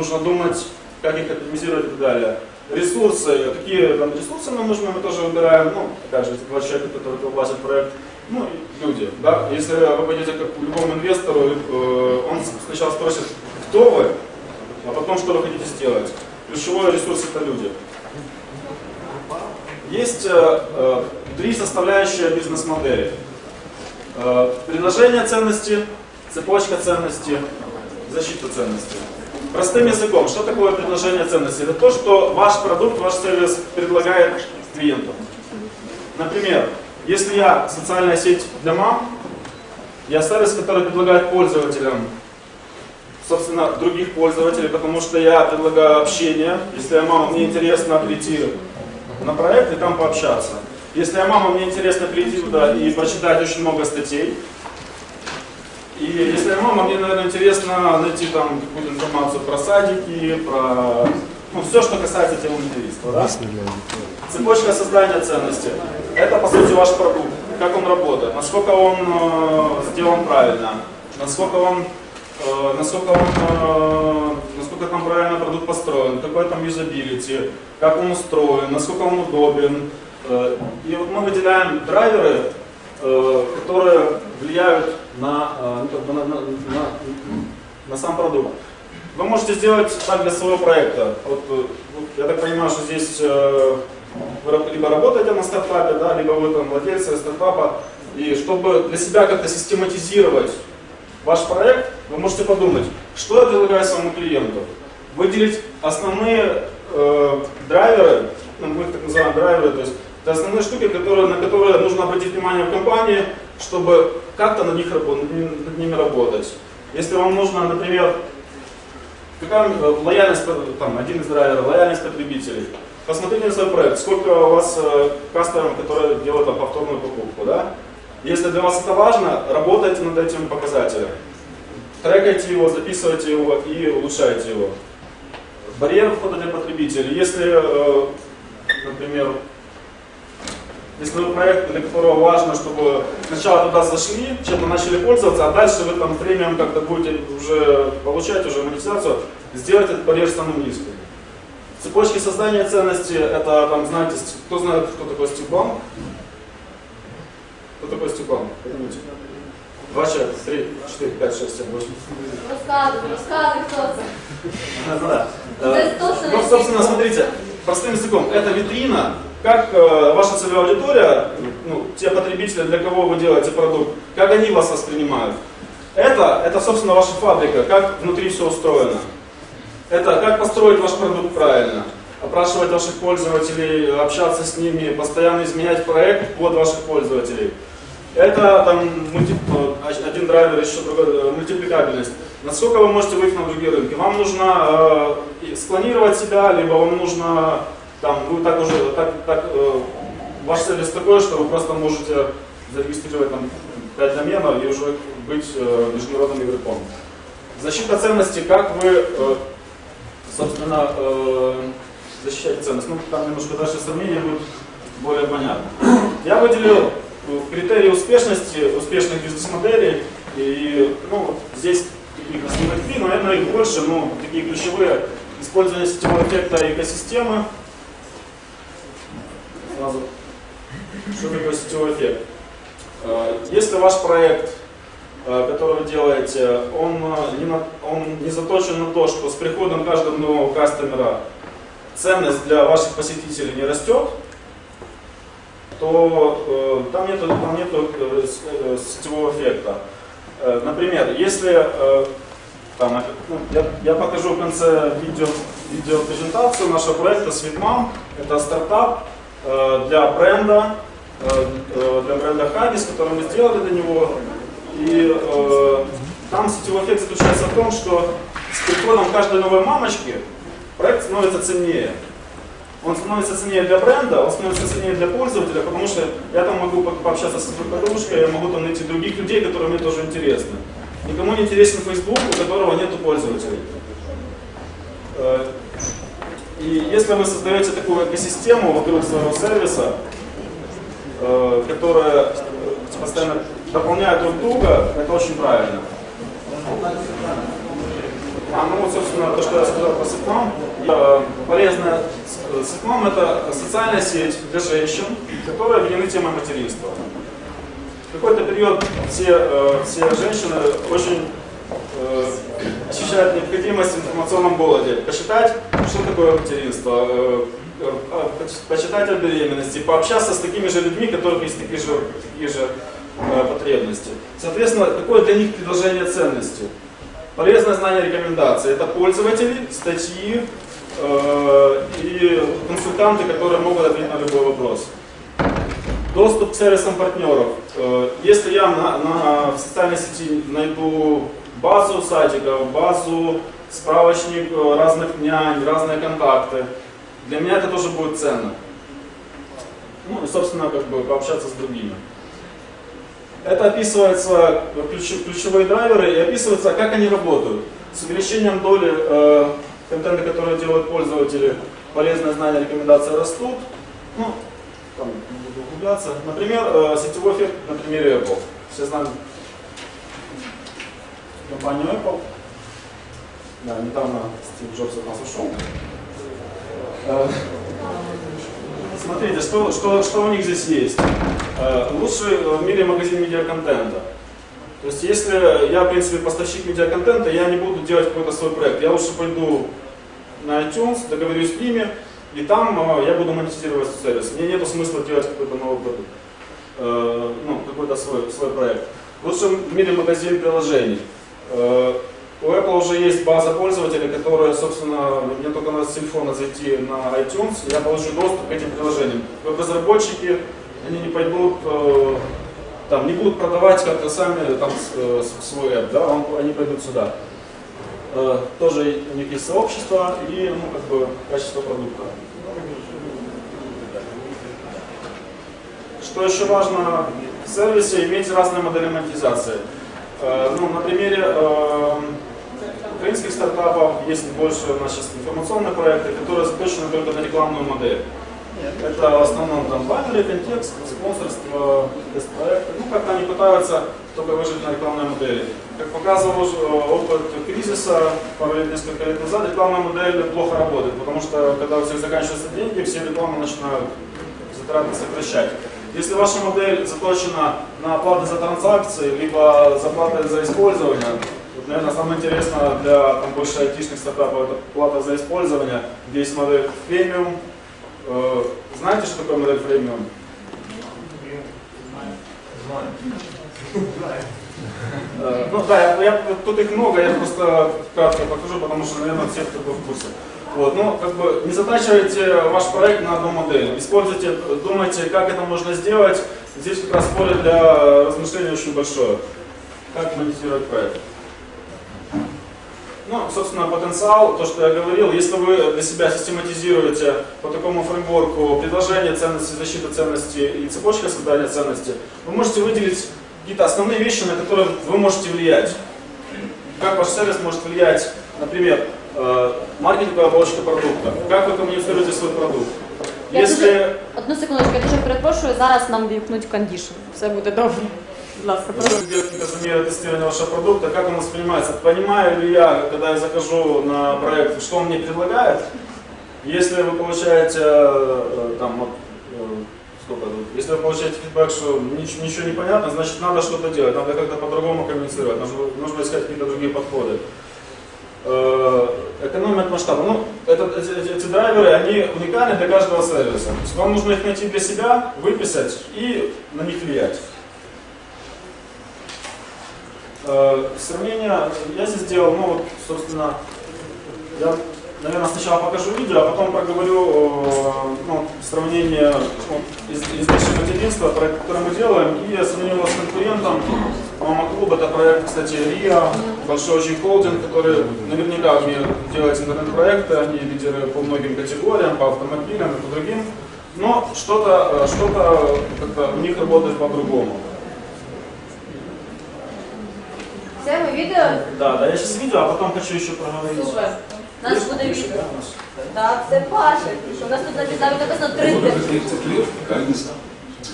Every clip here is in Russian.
нужно думать, как их оптимизировать и так далее. Ресурсы, какие там ресурсы нам нужны, мы тоже выбираем, ну, опять же, два человека, которые в проект, ну, и люди, да. Если вы пойдете к любому инвестору, э, он сначала спросит, кто вы, а потом, что вы хотите сделать. Ключевой ресурс это люди. Есть э, э, три составляющие бизнес-модели. Э, предложение ценности, цепочка ценности, защита ценности. Простым языком, что такое предложение ценности? Это то, что ваш продукт, ваш сервис предлагает клиенту. Например, если я социальная сеть для мам, я сервис, который предлагает пользователям, собственно, других пользователей, потому что я предлагаю общение. Если я мама, мне интересно прийти на проект и там пообщаться. Если я мама, мне интересно прийти туда и прочитать очень много статей. И если мама, мне, наверное, интересно найти там какую-то информацию про садики, про ну, все, что касается темы материнства. Да? Цепочка создания ценности. Это, по сути, ваш продукт. Как он работает, насколько он э, сделан правильно, насколько он э, насколько, он, э, насколько там правильно продукт построен, какой там юзабилити, как он устроен, насколько он удобен. Э, и вот мы выделяем драйверы, которые влияют на, э, ну, на, на, на, на сам продукт. Вы можете сделать так для своего проекта. Вот, э, я так понимаю, что здесь э, вы либо работаете на стартапе, да, либо вы там владельцы стартапа. И чтобы для себя как-то систематизировать ваш проект, вы можете подумать, что я предлагаю своему клиенту. Выделить основные э, драйверы, ну, мы их так называем драйверы, то есть это основные штуки, которые, на которые нужно обратить внимание в компании, чтобы как-то над, них, над ними работать. Если вам нужно, например, Какая э, лояльность, там, один из драйверов, лояльность потребителей. Посмотрите на свой проект, сколько у вас э, кастомеров, которые делают там, повторную покупку, да? Если для вас это важно, работайте над этим показателем. Трекайте его, записывайте его и улучшайте его. Барьер входа для потребителей. Если, э, например, если вы проект, для которого важно, чтобы сначала туда зашли, чем-то начали пользоваться, а дальше вы там премиум как-то будете уже получать уже монетизацию, сделать этот барьер самым низким. Цепочки создания ценности, это там, знаете, кто знает, кто такой Стив Банк? Кто такой Стив Банк? Поднимите. Два человека, три, четыре, пять, шесть, семь, восемь. Рассказывай, рассказывай, кто это. Ну, собственно, смотрите, простым языком, это витрина как э, ваша целевая аудитория, ну, те потребители, для кого вы делаете продукт, как они вас воспринимают. Это, это, собственно, ваша фабрика, как внутри все устроено. Это как построить ваш продукт правильно, опрашивать ваших пользователей, общаться с ними, постоянно изменять проект под ваших пользователей. Это там мульти... Э, один драйвер, еще другой, э, мультипликабельность. Насколько вы можете выйти на другие рынки? Вам нужно э, склонировать себя, либо вам нужно там, вы так уже, так, так, э, ваш сервис такой, что вы просто можете зарегистрировать там 5 доменов и уже быть э, международным игроком. Защита ценности, как вы, э, собственно, э, защищаете ценность. Ну, там немножко дальше сравнение будет более понятно. Я выделил э, критерии успешности, успешных бизнес-моделей. И, ну, здесь их основных наверное, их больше, но такие ключевые. Использование сетевого эффекта экосистемы, сразу, что такое сетевой эффект. Э, если ваш проект, э, который вы делаете, он э, не, на, он не заточен на то, что с приходом каждого нового кастомера ценность для ваших посетителей не растет, то там нет там нету э, сетевого эффекта. Например, если там, ну, я, я покажу в конце видео, видео презентацию нашего проекта Sweetmom. Это стартап, для бренда, э, э, для бренда Hagis, который мы сделали для него. И там сетевой эффект заключается в том, что с приходом каждой новой мамочки проект становится ценнее. Он становится ценнее для бренда, он становится ценнее для пользователя, потому что я там могу пообщаться своей подружкой, я могу там найти других людей, которые мне тоже интересны. Никому не интересен Facebook, у которого нет пользователей. И если вы создаете такую экосистему вокруг своего сервиса, э, которая э, постоянно дополняет друг друга, это очень правильно. А, ну вот, собственно, то, что я сказал про Ситмам. Э, Полезная Ситмам – это социальная сеть для женщин, которые объединены темой материнства. В какой-то период все, все женщины очень ощущают необходимость в информационном голоде. Почитать, что такое материнство, э, э, а, поч- почитать о беременности, пообщаться с такими же людьми, у которых есть такие же, такие же э, потребности. Соответственно, какое для них предложение ценности? Полезное знание рекомендаций. Это пользователи, статьи э, и консультанты, которые могут ответить на любой вопрос. Доступ к сервисам партнеров. Э, Если я на, на- в социальной сети найду базу сайтиков, базу, справочник разных нянь, разные контакты, для меня это тоже будет ценно. Ну и, собственно, как бы пообщаться с другими. Это описывается э, ключ- ключевые драйверы и описывается, как они работают. С увеличением доли э, контента, который делают пользователи, полезные знания, рекомендации растут. Ну, там не буду углубляться. Например, э, сетевой эффект на примере Apple. Все знают компанию Apple. Да, недавно Стив Джобс от нас ушел. Э, Смотрите, что, что, что у них здесь есть. Э, Лучший в мире магазин медиаконтента. То есть, если я, в принципе, поставщик медиаконтента, я не буду делать какой-то свой проект. Я лучше пойду на iTunes, договорюсь с ними, и там э, я буду монетизировать сервис. Мне нет смысла делать какой-то новый продукт, Э, ну, какой-то свой, свой проект. Лучший в мире магазин приложений. У Apple уже есть база пользователей, которые, собственно, мне только надо с телефона зайти на iTunes, я получу доступ к этим приложениям. Веб-разработчики, они не пойдут, э, там, не будут продавать как-то сами там, э, свой app, да, он- они пойдут сюда. Э, тоже у них есть сообщество и, ну, как бы, качество продукта. Что еще важно в сервисе, иметь разные модели монетизации. Э, Ну, на примере э, украинских стартапов есть больше у нас сейчас информационные проекты, которые заточены только на рекламную модель. Это в основном там баннеры, контекст, спонсорство, тест-проекты. Ну, как-то они пытаются только выжить на рекламной модели. Как показывал э, опыт кризиса пару лет, несколько лет назад, рекламная модель плохо работает, потому что когда у всех заканчиваются деньги, все рекламы начинают затраты сокращать. Если ваша модель заточена на оплаты за транзакции, либо заплаты за использование, вот, наверное, самое интересное для там, больше айтишных стартапов это плата за использование, где есть модель премиум. Э, знаете, что такое модель премиум? Э, Ну да, я, я- тут их много, я просто кратко покажу, потому что, наверное, все кто в курсе. Вот, ну, как бы не затачивайте ваш проект на одну модель. Используйте, думайте, как это можно сделать. Здесь как раз поле для размышлений очень большое. Как монетизировать проект. Ну, собственно, потенциал, то, что я говорил, если вы для себя систематизируете по такому фреймворку предложение ценностей, защита ценностей и цепочка создания ценностей, вы можете выделить какие-то основные вещи, на которые вы можете влиять. Как ваш сервис может влиять, например, э, маркетинговая оболочка продукта, как вы коммуницируете свой продукт. Я Если дуже- Одну секундочку, я дуже перепрошую, зараз нам вімкнуть кондішн. Все буде добре. Будь ласка. Если делать какие-то замеры тестирования вашего продукта, как он воспринимается? Понимаю ли я, когда я захожу на проект, что он мне предлагает? Если вы получаете э, там вот, э, сколько тут? Если вы получаете фидбэк, что нич- ничего не понятно, значит надо что-то делать, надо как-то по-другому коммуницировать, нужно, нужно искать какие-то другие подходы. Э, Экономия от масштаба. Ну, это, эти, эти- эти драйверы, они уникальны для каждого сервиса. То есть вам нужно их найти для себя, выписать и на них влиять. Э, Сравнение я здесь сделал, ну вот, собственно, я, наверное, сначала покажу видео, а потом проговорю э, ну, сравнение ну, из, нашего материнства, проект, который мы делаем, и я сравнил с конкурентом. Мама Клуб, это проект, кстати, РИА, большой очень холдинг, который наверняка умеет делать интернет-проекты, они лидеры по многим категориям, по автомобилям и по другим. Но что-то э, что как-то у них работает по-другому. Це ми відео. Да, да, я сейчас видео, а потом хочу еще проговорить. Супер. У нас буде відео. Так, це ваше. У нас тут на підставі написано 30.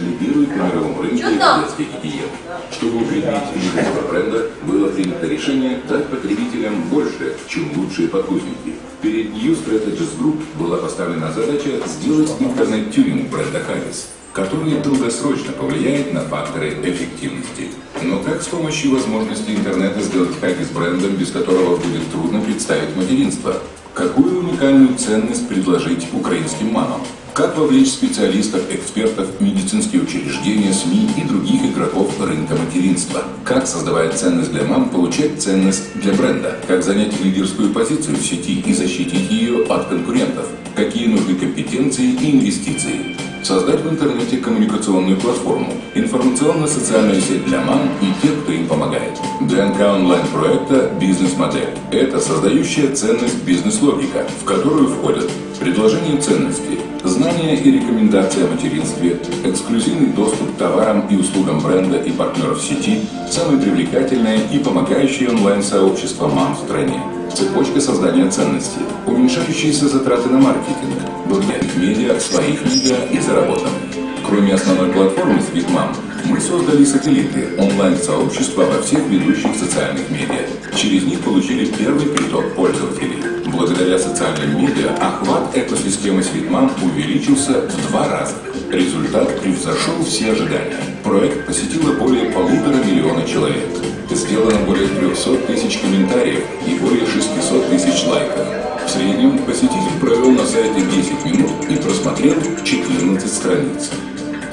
лидирует на мировом рынке детской гигиены. Чтобы укрепить лидерство бренда, было принято решение дать потребителям больше, чем лучшие подгузники. Перед New Strategies Group была поставлена задача сделать интернет-тюнинг бренда Haggis, который долгосрочно повлияет на факторы эффективности. Но как с помощью возможности интернета сделать Haggis брендом, без которого будет трудно представить материнство? Какую уникальную ценность предложить украинским мамам? Как вовлечь специалистов, экспертов, медицинские учреждения, СМИ и других игроков рынка материнства? Как, создавая ценность для мам, получать ценность для бренда? Как занять лидерскую позицию в сети и защитить ее от конкурентов? Какие нужны компетенции и инвестиции? Создать в интернете коммуникационную платформу, информационно-социальную сеть для мам и тех, кто им помогает. ДНК онлайн-проекта «Бизнес-модель» – это создающая ценность бизнес-логика, в которую входят предложение ценностей, знания и рекомендации о материнстве, эксклюзивный доступ к товарам и услугам бренда и партнеров сети, самое привлекательное и помогающее онлайн-сообщество мам в стране, цепочка создания ценностей, уменьшающиеся затраты на маркетинг, благодаря медиа, своих медиа и заработанных. Кроме основной платформы Светмам, мы создали сателлиты, онлайн-сообщества во всех ведущих социальных медиа. Через них получили первый приток пользователей. Благодаря социальным медиа охват экосистемы Светмам увеличился в два раза. Результат превзошел все ожидания. Проект посетило более полутора миллиона человек. Сделано более 300 тысяч комментариев и более 600 тысяч лайков. В среднем посетитель провел на сайте 10 минут и просмотрел 14 страниц.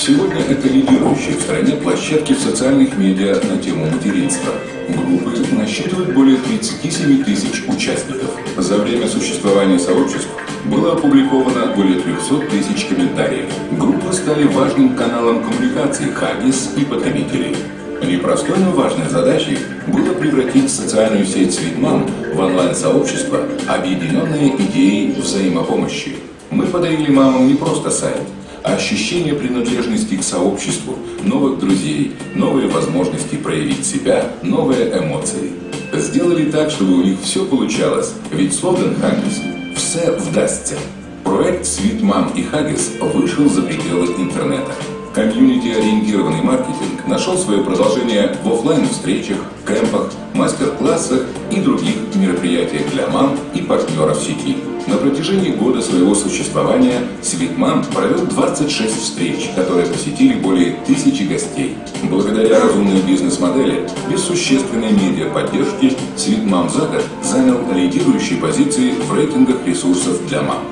Сегодня это лидирующие в стране площадки социальных медиа на тему материнства. Группы насчитывают более 37 тысяч участников. За время существования сообществ было опубликовано более 300 тысяч комментариев. Группы стали важным каналом коммуникации Хагис и потребителей. Непростой, но важной задачей было превратить социальную сеть Светмам в онлайн-сообщество, объединенное идеей взаимопомощи. Мы подарили мамам не просто сайт, ощущение принадлежности к сообществу, новых друзей, новые возможности проявить себя, новые эмоции. Сделали так, чтобы у них все получалось, ведь слоган Хаггис «Все вдасться». Проект Sweet Mom и Haggis вышел за пределы интернета. Комьюнити-ориентированный маркетинг нашел свое продолжение в офлайн встречах кемпах, мастер-классах и других мероприятиях для мам и партнеров сети. На протяжении года своего существования Светмам провел 26 встреч, которые посетили более тысячи гостей. Благодаря разумной бизнес-модели, без существенной медиа-поддержки, Светмам за год занял лидирующие позиции в рейтингах ресурсов для мам.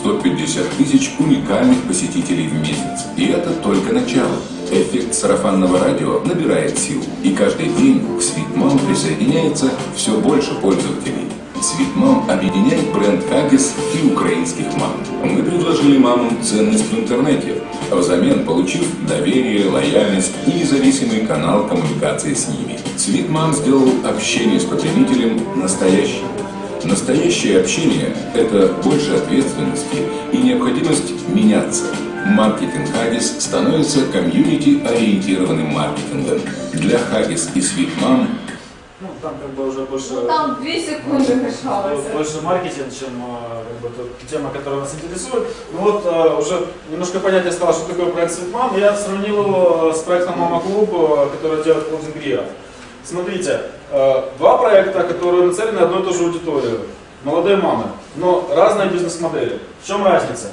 150 тысяч уникальных посетителей в месяц. И это только начало. Эффект сарафанного радио набирает силу. И каждый день к Светмам присоединяется все больше пользователей. Светмам объединяет бренд Кагис и украинских мам. Мы предложили мамам ценность в интернете, а взамен получив доверие, лояльность и независимый канал коммуникации с ними. Светмам сделал общение с потребителем настоящим. Настоящее общение – это больше ответственности и необходимость меняться. Маркетинг Хагис становится комьюнити-ориентированным маркетингом. Для Хагис и Sweetmam Ну, там как бы уже больше... Ну, там дві секунди мешалося. больше маркетинг, чем э, как бы, та тема, которая нас интересует. Ну вот э, уже немножко понятие стало, что такое проект Светмам. Я сравнил его с проектом Мама Клуб, который делает холдинг РИА. Смотрите, э, два проекта, которые нацелены на одну и ту же аудиторию. Молодые мамы, но разные бизнес-модели. В чем разница?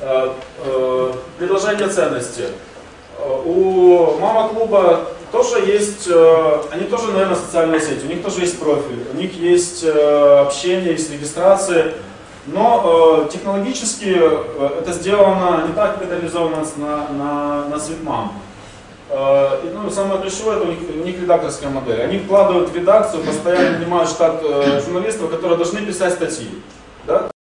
Э, э, Предложение ценности. У Мама Клуба тоже есть, они тоже, наверное, социальная сеть, у них тоже есть профиль, у них есть общение, есть регистрация, но технологически это сделано не так, как это реализовано на, на, на Светмам. Э, и, ну, самое ключевое, это у них, у них редакторская модель. Они вкладывают в редакцию, постоянно нанимают штат э, журналистов, которые должны писать статьи. Да?